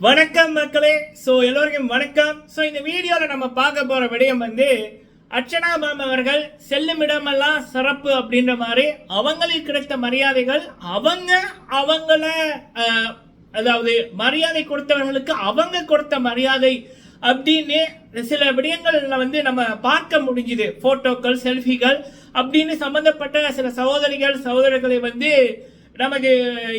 வணக்கம் மக்களே. ஸோ எல்லோருக்கும் வணக்கம். ஸோ இந்த வீடியோவில் நம்ம பார்க்க போகிற விடயம் வந்து அர்ச்சனா மேம் அவர்கள் செல்லும் இடமெல்லாம் சிறப்பு அப்படின்ற மாதிரி அவங்களுக்கு கிடைத்த மரியாதைகள் அவங்க அவங்கள அதாவது மரியாதை கொடுத்தவர்களுக்கு அவங்க கொடுத்த மரியாதை அப்படின்னு சில விடயங்கள்ல வந்து நம்ம பார்க்க முடிஞ்சுது. ஃபோட்டோக்கள் செல்ஃபிகள் அப்படின்னு சம்மந்தப்பட்ட சில சகோதரிகள் சகோதரர்களை வந்து நமக்கு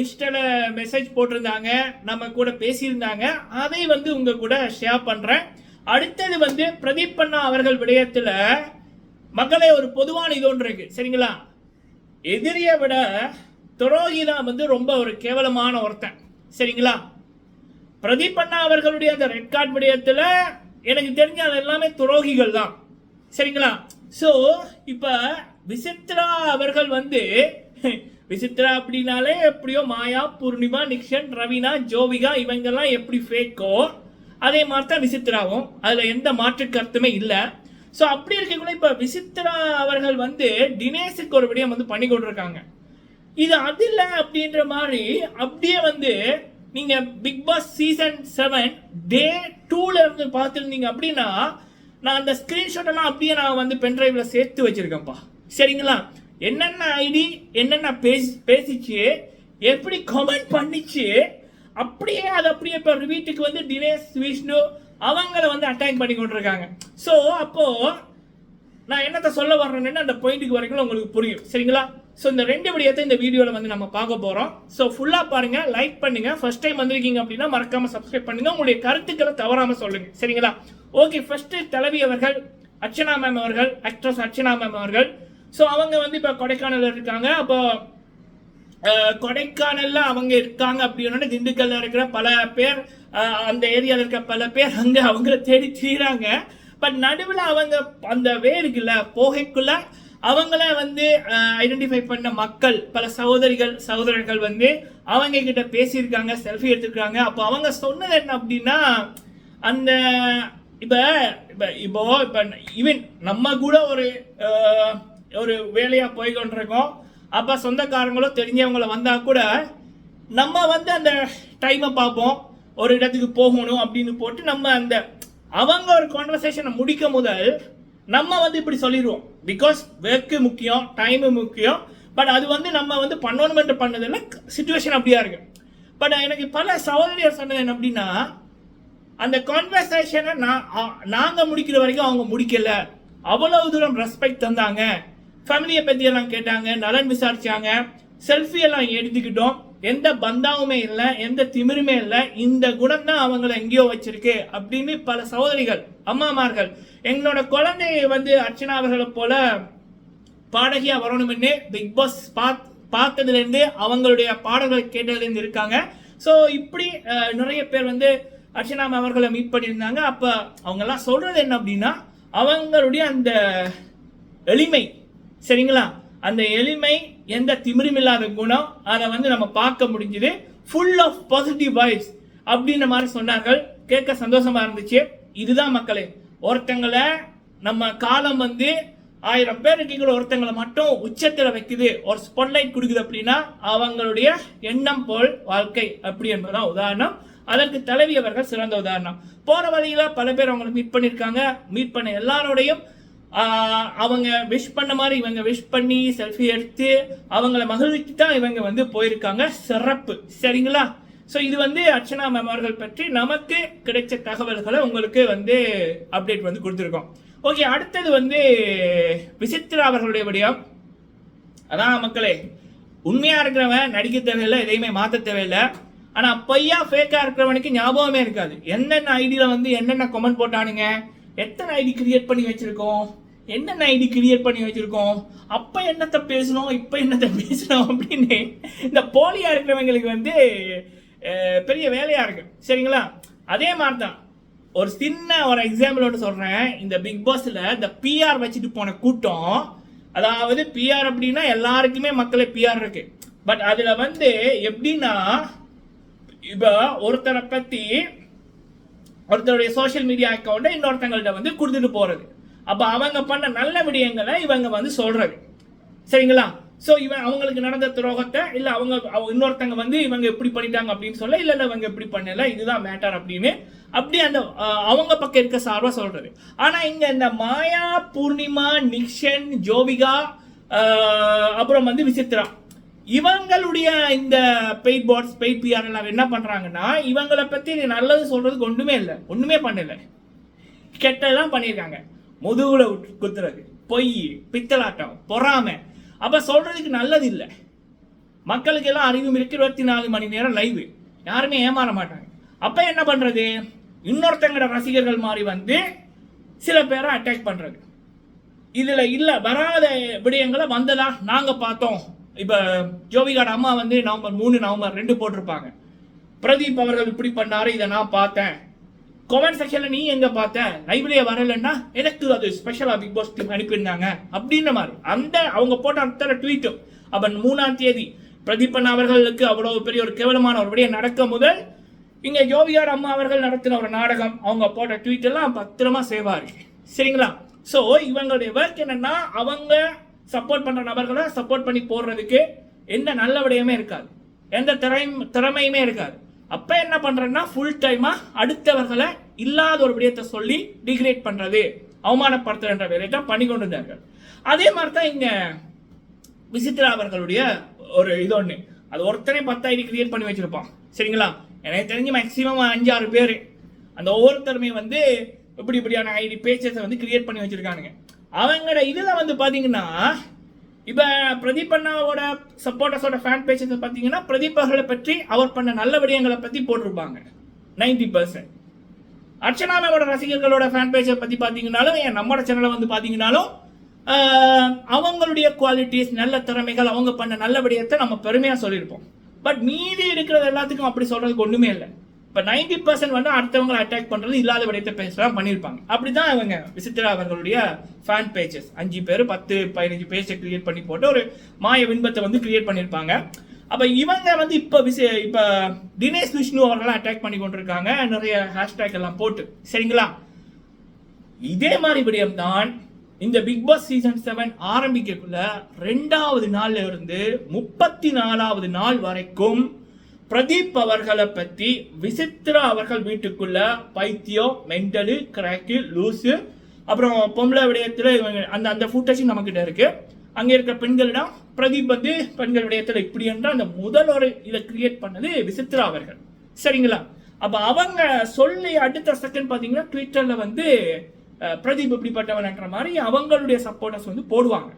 இன்ஸ்டால மெசேஜ் போட்டிருந்தாங்க நம்ம கூட பேசியிருந்தாங்க. அதை வந்து உங்கள் கூட ஷேர் பண்ணுறேன் அடுத்தது வந்து பிரதீப் அண்ணா அவர்கள் விடயத்தில் மக்களே ஒரு பொதுவான இது ஒன்று இருக்குது சரிங்களா? எதிரியை விட துரோகி தான் வந்து ரொம்ப ஒரு கேவலமான ஒருத்தன். சரிங்களா? பிரதீப் அண்ணா அவர்களுடைய அந்த ரெட் கார்டு விடயத்தில் எனக்கு தெரிஞ்ச அது எல்லாமே துரோகிகள் தான். சரிங்களா? ஸோ இப்போ விசித்ரா அவர்கள் வந்து விசித்ரா அப்படின்னாலே எப்படியோ மாயா பூர்ணிமா நிக்ஷன் ரவீனா ஜோவிகா இவங்கெல்லாம் எப்படி ஃபேக்கோ அதே மாதிரி தான் விசித்ராவும் அதில் எந்த மாற்று கருத்துமே இல்லை. ஸோ அப்படி இருக்கக்குள்ள இப்போ விசித்ரா அவர்கள் வந்து தினேஷுக்கு ஒரு விடயம் வந்து பண்ணி கொண்டிருக்காங்க இது அது இல்லை அப்படின்ற மாதிரி அப்படியே வந்து நீங்கள் Bigg Boss season seven day டூவில் இருந்து பார்த்துருந்தீங்க அப்படின்னா நான் அந்த ஸ்க்ரீன்ஷாட்டெல்லாம் அப்படியே நான் வந்து பென்ட்ரைவில் சேர்த்து வச்சுருக்கேன்ப்பா. சரிங்களா? என்னென்ன ஐடி என்னென்ன பேசி பேசிச்சு எப்படி கமெண்ட் பண்ணிச்சு அப்படியே அது அப்படியே இப்போ வீட்டுக்கு வந்து தினேஷ் விஷ்ணு அவங்கள வந்து அட்டாக் பண்ணி கொண்டிருக்காங்க. ஸோ அப்போ நான் என்னத்தை சொல்ல வர்றேன்னு அந்த பாயிண்ட்டுக்கு வரைக்கும் உங்களுக்கு புரியும். சரிங்களா? ஸோ இந்த ரெண்டு விடயத்தை இந்த வீடியோவில் வந்து நம்ம பார்க்க போகிறோம் ஸோ ஃபுல்லாக பாருங்கள் லைக் பண்ணுங்க. ஃபர்ஸ்ட் டைம் வந்திருக்கீங்க அப்படின்னா மறக்காமல் சப்ஸ்கிரைப் பண்ணுங்கள் உங்களுடைய கருத்துக்களை தவறாமல் சொல்லுங்கள் சரிங்களா? ஓகே ஃபஸ்ட்டு தலைவி அவர்கள் அர்ச்சனா மேம் அவர்கள் ஆக்ட்ரஸ் அர்ச்சனா மேம் அவர்கள் ஸோ அவங்க வந்து இப்போ கொடைக்கானல் இருக்காங்க. அப்போ கொடைக்கானலில் கொடைக்கானல்ல அவங்க இருக்காங்க அப்படின்னா திண்டுக்கல்ல இருக்கிற பல பேர் அந்த ஏரியாவில் இருக்கிற பல பேர் அங்கே அவங்கள தேடி தீராங்க பட் நடுவில் அவங்க அந்த வே இருக்குல்ல போகைக்குள்ள அவங்கள வந்து ஐடென்டிஃபை பண்ண மக்கள் பல சகோதரிகள் சகோதரர்கள் வந்து அவங்க கிட்ட பேசியிருக்காங்க செல்ஃபி எடுத்துருக்காங்க. அப்போ அவங்க சொன்னது என்ன அப்படின்னா அந்த இப்போ இப்போ இப்போ இப்போ ஈவன் நம்ம கூட ஒரு ஒரு வேலையாக போய்கொண்டிருக்கோம் அப்போ அப்ப சொந்தக்காரங்களோ தெரிஞ்சவங்கள வந்தால் கூட நம்ம வந்து அந்த டைமை பார்ப்போம். ஒரு இடத்துக்கு போகணும் அப்படின்னு போட்டு நம்ம அந்த அவங்க ஒரு கான்வர்சேஷனை முடிக்க முதல் நம்ம வந்து இப்படி சொல்லிடுவோம். பிகாஸ் ஒர்க்கு முக்கியம் டைமு முக்கியம். பட் அது வந்து நம்ம வந்து பண்ணணுமென்று பண்ணதில்லை சுச்சுவேஷன் அப்படியா இருக்கு. பட் எனக்கு பல சகோதரியர் சொன்னது என்ன அப்படின்னா அந்த கான்வர்சேஷனை நான் நாங்கள் முடிக்கிற வரைக்கும் அவங்க முடிக்கலை. அவ்வளவு தூரம் ரெஸ்பெக்ட் தந்தாங்க. ஃபேமிலியை பற்றி எல்லாம் கேட்டாங்க நலன் விசாரிச்சாங்க. செல்ஃபி எல்லாம் எடுத்துக்கிட்டோம். எந்த பந்தாவுமே இல்லை எந்த திமிருமே இல்லை. இந்த குணம் தான் அவங்கள எங்கேயோ வச்சிருக்கு அப்படின்னு பல சகோதரிகள் அம்மாமார்கள் எங்களோட குழந்தையை வந்து அர்ச்சனா அவர்களை போல பாடகியா வரணும்னு பிக் பாஸ் பாத் பார்த்ததுலேருந்து அவங்களுடைய பாடல்களை கேட்டதுலேருந்து இருக்காங்க. ஸோ இப்படி நிறைய பேர் வந்து அர்ச்சனா அவர்களை மீட் பண்ணியிருந்தாங்க. அப்போ அவங்கெல்லாம் சொல்கிறது என்ன அப்படின்னா அவங்களுடைய அந்த எளிமை சரிங்களா? அந்த எளிமை எந்த திமிரும் இல்லாத குணம் அதை வந்து நம்ம பார்க்க முடிஞ்சுது. ஃபுல் ஆஃப் பாசிட்டிவ் வாய்ஸ் அப்படின்ற மாதிரி சொன்னார்கள். கேட்க சந்தோஷமா இருந்துச்சு. இதுதான் மக்களே ஒருத்தங்களை நம்ம காலம் வந்து ஆயிரம் பேர் கூட ஒருத்தங்களை மட்டும் உச்சத்தில் வைக்குது. ஒரு ஸ்பாட்லைட் கொடுக்குது அப்படின்னா அவங்களுடைய எண்ணம் போல் வாழ்க்கை அப்படி என்பதுதான் உதாரணம். அதற்கு தலைவி அவர்கள் சிறந்த உதாரணம். போற வழியில பல பேர் அவங்களை மீட் பண்ணியிருக்காங்க மீட் பண்ண எல்லாரோடையும் அவங்க விஷ் பண்ண மாதிரி இவங்க விஷ் பண்ணி செல்ஃபி எடுத்து அவங்கள மகிழ்ச்சி தான் இவங்க வந்து போயிருக்காங்க. சிறப்பு. சரிங்களா? ஸோ இது வந்து அர்ச்சனா மேம் அவர்கள் பற்றி நமக்கு கிடைச்ச தகவல்களை உங்களுக்கு வந்து அப்டேட் வந்து கொடுத்துருக்கோம். ஓகே அடுத்தது வந்து விசித்ரா அவர்களுடைய விடயம். அதான் மக்களே உண்மையாக இருக்கிறவன் நடிக்க தேவையில்லை எதையுமே மாற்ற தேவையில்லை. ஆனால் பொய்யா ஃபேக்காக இருக்கிறவனுக்கு ஞாபகமே இருக்காது. என்னென்ன ஐடியில் வந்து என்னென்ன கமெண்ட் போட்டானுங்க? எத்தனை ஐடி கிரியேட் பண்ணி வச்சுருக்கோம்? என்னென்ன ஐடி கிரியேட் பண்ணி வச்சுருக்கோம்? அப்போ என்னத்தை பேசணும்? இப்போ என்னத்தை பேசணும்? அப்படின்னு இந்த போலியாக இருக்கிறவங்களுக்கு வந்து பெரிய வேலையாக இருக்கு. சரிங்களா? அதே மாதிரி தான் ஒரு சின்ன ஒரு எக்ஸாம்பிள் ஒன்று இந்த பிக் பாஸில் இந்த பிஆர் வச்சுட்டு போன கூட்டம் அதாவது பிஆர் அப்படின்னா எல்லாருக்குமே மக்களே பிஆர் இருக்கு. பட் அதில் வந்து எப்படின்னா இப்போ ஒருத்தரை பற்றி ஒருத்தருடைய சோஷியல் மீடியா அக்கௌண்ட்டை இன்னொருத்தங்கள்ட்ட வந்து கொடுத்துட்டு போகிறது அப்போ அவங்க பண்ண நல்ல விடயங்களை இவங்க வந்து சொல்கிறது சரிங்களா? ஸோ இவன் அவங்களுக்கு நடந்த துரோகத்தை இல்லை அவங்க அவங்க இன்னொருத்தங்க வந்து இவங்க எப்படி பண்ணிட்டாங்க அப்படின்னு சொல்ல இல்லை இல்லை இவங்க எப்படி பண்ணல இதுதான் மேட்டர் அப்படின்னு அப்படி அந்த அவங்க பக்கம் இருக்க சார்பாக சொல்கிறது ஆனால் இங்கே இந்த மாயா பூர்ணிமா நிக்ஷன் ஜோவிகா அப்புறம் வந்து விசித்ரா இவங்களுடைய இந்த பெயிட் பாட்ஸ் பெயிட் பிஆர் எல்லாம் என்ன பண்ணுறாங்கன்னா இவங்களை பற்றி நல்லது சொல்கிறதுக்கு ஒன்றுமே இல்லை. ஒன்றுமே பண்ணலை. கெட்டதெல்லாம் பண்ணியிருக்காங்க. முதுகுல குத்துறது பொய் பித்தலாட்டம் பொறாமை. அப்போ சொல்கிறதுக்கு நல்லது இல்லை. மக்களுக்கு எல்லாம் அறிவும் இருக்கு. இருபத்தி நாலு மணி நேரம் லைவ் யாருமே ஏமாற மாட்டாங்க. அப்போ என்ன பண்ணுறது இன்னொருத்தங்களோட ரசிகர்கள் மாதிரி வந்து சில பேரை அட்டாக் பண்ணுறது இதில் இல்லை வராத விடயங்களை வந்ததா நாங்கள் பார்த்தோம். இப்போ ஜோவிகாட அம்மா வந்து நவம்பர் மூணு நவம்பர் ரெண்டு போட்டிருப்பாங்க. பிரதீப் அவர்கள் இப்படி பண்ணாரு இதை நான் பார்த்தேன். கமெண்ட் செக்ஷனில் நீ எங்கே பார்த்த? லைப்ரரியை வரலன்னா எனக்கு அது ஸ்பெஷலாக பிக் பாஸ் டீம் அனுப்பியிருந்தாங்க அப்படின்ற மாதிரி. அந்த அவங்க போட்ட அத்தனை ட்வீட்டும் அப்போ மூணாம் தேதி பிரதீபன் அவர்களுக்கு அவ்வளோ பெரிய ஒரு கேவலமான ஒரு விடயம் நடக்க முதல் இங்கே ஜோவியார் அம்மா அவர்கள் நடத்தின ஒரு நாடகம் அவங்க போட்ட ட்வீட் எல்லாம் பத்திரமா சேவா இருக்கு சரிங்களா? ஸோ இவங்களுடைய ஒர்க் என்னன்னா அவங்க சப்போர்ட் பண்ற நபர்களை சப்போர்ட் பண்ணி போடுறதுக்கு எந்த நல்ல விடயமே இருக்காது. எந்த திறமையும் திறமையுமே இருக்காது. அப்ப என்ன பண்றேன்னா ஃபுல் டைமா அடுத்தவர்களை இல்லாத ஒரு விடயத்தை சொல்லி டிகிரேட் பண்றது அவமானப்படுத்துகின்ற வேலையை தான் பண்ணி கொண்டு இருந்தார்கள் அதே மாதிரி தான் இங்க விசித்ரா அவர்களுடைய ஒரு இது ஒன்று அது ஒருத்தனே பத்து ஐடி கிரியேட் பண்ணி வச்சிருப்பான். சரிங்களா? எனக்கு தெரிஞ்சு மேக்ஸிமம் அஞ்சாறு பேர். அந்த ஒவ்வொருத்தருமே வந்து இப்படி இப்படியான ஐடி பேச்சஸை வந்து கிரியேட் பண்ணி வச்சிருக்கானுங்க. அவங்களோட இதில் வந்து பார்த்தீங்கன்னா இப்போ பிரதீப் அண்ணாவோட சப்போர்ட்டர்ஸோட ஃபேன் பேஜஸ் பார்த்தீங்கன்னா பிரதீப் அவர்களை பற்றி அவர் பண்ண நல்ல விடயங்களை பற்றி போட்டிருப்பாங்க. நைன்டி பர்சன்ட் அர்ச்சனா ரசிகர்களோட ஃபேன் பேஜை பற்றி பார்த்தீங்கனாலும் என் நம்மளோட சேனலை வந்து பார்த்தீங்கன்னாலும் அவங்களுடைய குவாலிட்டிஸ் நல்ல திறமைகள் அவங்க பண்ண நல்ல விடயத்தை நம்ம பெருமையாக சொல்லியிருப்போம். பட் மீதி இருக்கிறது எல்லாத்துக்கும் அப்படி சொல்கிறதுக்கு ஒன்றுமே இல்லை. இப்போ நைன்டி பர்சன்ட் வந்து அடுத்தவங்களை அட்டாக் பண்ணுறது இல்லாத விடயத்தை பேசலாம் பண்ணியிருப்பாங்க. அப்படி தான் இவங்க விசித்திரா அவர்களுடைய ஃபேன் பேஜஸ் அஞ்சு பேர் பத்து பதினஞ்சு பேஜை கிரியேட் பண்ணி போட்டு ஒரு மாய விண்பத்தை வந்து கிரியேட் பண்ணியிருப்பாங்க. அப்போ இவங்க வந்து இப்போ விச இப்போ தினேஷ் விஷ்ணு அவர்களாம் அட்டாக் பண்ணி கொண்டிருக்காங்க. நிறைய ஹேஷ்டேக் எல்லாம் போட்டு. சரிங்களா? இதே மாதிரி விடயம் தான் இந்த பிக் பாஸ் சீசன் செவன் ஆரம்பிக்கக்குள்ள ரெண்டாவது நாள்ல இருந்து முப்பத்தி நாலாவது நாள் வரைக்கும் பிரதீப் அவர்களை பத்தி விசித்ரா அவர்கள் வீட்டுக்குள்ள பைத்தியம் மென்டலு கிராக்கு லூசு அப்புறம் பொம்பளை விடயத்தில் இவங்க அந்த அந்த ஃபுட்டேஜும் நம்மக்கிட்ட இருக்கு. அங்கே இருக்க பெண்களிடம் பிரதீப் வந்து பெண்கள் விடயத்தில் இப்படி என்றால் அந்த முதல் ஒரு இதை கிரியேட் பண்ணது விசித்ரா அவர்கள். சரிங்களா? அப்போ அவங்க சொல்லி அடுத்த செகண்ட் பார்த்தீங்கன்னா ட்விட்டரில் வந்து பிரதீப் இப்படிப்பட்டவன்ன்ற மாதிரி அவங்களுடைய சப்போர்ட்டர்ஸ் வந்து போடுவாங்க.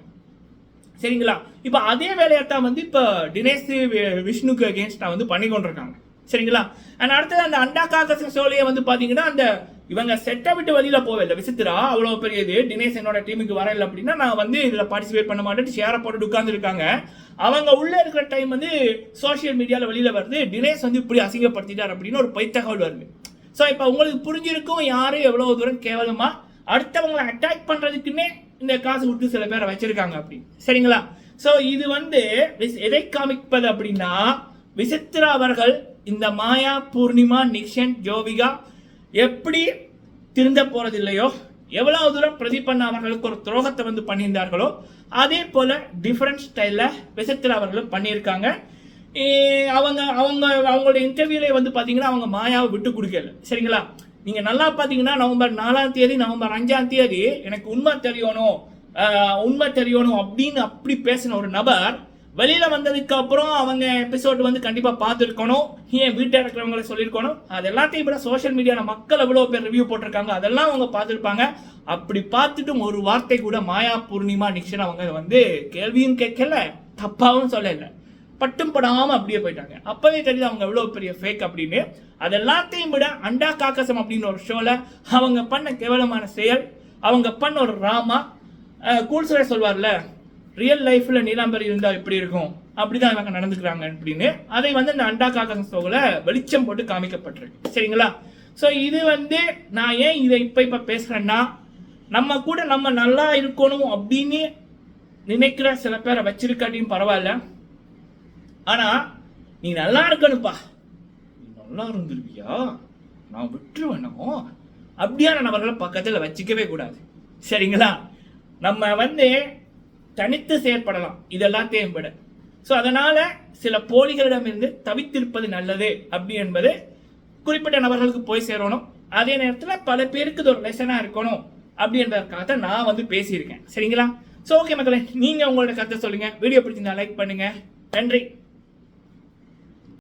சரிங்களா? இப்போ அதே வேலையத்தான் வந்து இப்போ தினேஷ் வி- விஷ்ணுக்கு அகேன்ஸ்டாக வந்து பண்ணி கொண்டிருக்காங்க. சரிங்களா? அண்ட் அடுத்தது அந்த அண்டா காக்கச சோழியை வந்து பார்த்தீங்கன்னா அந்த இவங்க செட்டை விட்டு வெளியில போகல. விசித்திரா அவ்வளோ பெரிய இது தினேஷ் என்னோட டீமுக்கு வரல அப்படின்னா நான் வந்து இதில் பார்ட்டிசிபேட் பண்ண மாட்டேன். ஷேரை போட்டு உட்காந்துருக்காங்க அவங்க உள்ளே இருக்கிற டைம் வந்து சோஷியல் மீடியாவில் வெளியில் வருது. தினேஷ் வந்து இப்படி அசிங்கப்படுத்திட்டார் அப்படின்னு ஒரு பொய் தகவல் வருது. ஸோ இப்போ உங்களுக்கு புரிஞ்சிருக்கும் யாரும் எவ்வளோ தூரம் கேவலமா? அடுத்தவங்களை அட்டாக் பண்ணுறதுக்குன்னே இந்த காசு விட்டு சில பேரை வச்சிருக்காங்க அப்படி. சரிங்களா? ஸோ இது வந்து விஸ்- எதை காமிப்பது அப்படின்னா விசித்ரா அவர்கள் இந்த மாயா பூர்ணிமா நிக்ஷன் ஜோவிகா எப்படி திருந்த போறது இல்லையோ எவ்வளவு தூரம் பிரதீப் அவர்களுக்கு ஒரு துரோகத்தை வந்து பண்ணியிருந்தார்களோ அதே போல டிஃப்ரெண்ட் ஸ்டைலில் விசித்ரா அவர்களும் பண்ணியிருக்காங்க. அவங்க அவங்க அவங்களோட இன்டர்வியூலே வந்து பார்த்தீங்கன்னா அவங்க மாயாவை விட்டு கொடுக்கல. சரிங்களா? நீங்க நல்லா பாத்தீங்கன்னா நவம்பர் நாலாம் தேதி நவம்பர் அஞ்சாம் தேதி எனக்கு உண்மை தெரியணும். உண்மை தெரியணும் அப்படின்னு அப்படி பேசின ஒரு நபர் வெளியில வந்ததுக்கு அப்புறம் அவங்க எபிசோட் வந்து கண்டிப்பா பார்த்துருக்கணும். ஏன் வீட்டில் இருக்கிறவங்களை சொல்லியிருக்கணும். அது எல்லாத்தையும் இப்போ சோஷியல் மீடியாவில் மக்கள் எவ்வளோ பேர் ரிவ்யூ போட்டிருக்காங்க அதெல்லாம் அவங்க பார்த்துருப்பாங்க. அப்படி பார்த்துட்டும் ஒரு வார்த்தை கூட மாயா பூர்ணிமா நிக்ஷன் அவங்க வந்து கேள்வியும் கேட்கல தப்பாவும் சொல்லலை. பட்டும் படாமல் அப்படியே போயிட்டாங்க. அப்போவே தெரியுது அவங்க எவ்வளோ பெரிய ஃபேக் அப்படின்னு. அது எல்லாத்தையும் விட அண்டா காக்கசம் அப்படின்னு ஒரு ஷோவில் அவங்க பண்ண கேவலமான செயல் அவங்க பண்ண ஒரு ராமா கூல் சொல்வார்ல ரியல் லைஃப்பில் நீலாம்பரி இருந்தால் எப்படி இருக்கும்? அப்படிதான் இவங்க நடந்துக்கிறாங்க அப்படின்னு. அதை வந்து இந்த அண்டா காக்கசம் ஷோவில் வெளிச்சம் போட்டு காமிக்கப்பட்டிருக்கு. சரிங்களா? ஸோ இது வந்து நான் ஏன் இதை இப்போ இப்போ பேசுகிறேன்னா நம்ம கூட நம்ம நல்லா இருக்கணும் அப்படின்னு நினைக்கிற சில பேரை வச்சிருக்காட்டியும் பரவாயில்ல. ஆனால் நீ நல்லா இருக்கணுப்பா நீ நல்லா இருந்துருவியா நான் விட்டுருவேனோ? அப்படியான நபர்களை பக்கத்தில் வச்சுக்கவே கூடாது. சரிங்களா? நம்ம வந்து தனித்து செயற்படலாம். இதெல்லாத்தையும் விட. ஸோ அதனால் சில போலிகளிடமிருந்து தவித்திருப்பது நல்லது அப்படி என்பது குறிப்பிட்ட நபர்களுக்கு போய் சேரணும். அதே நேரத்தில் பல பேருக்கு இது ஒரு லெசனாக இருக்கணும் அப்படி என்பதற்காக தான் நான் வந்து பேசியிருக்கேன். சரிங்களா? ஸோ ஓகே மக்களே நீங்கள் உங்களோட கருத்தை சொல்லுங்கள் வீடியோ பிடிச்சிருந்தா லைக் பண்ணுங்கள் நன்றி.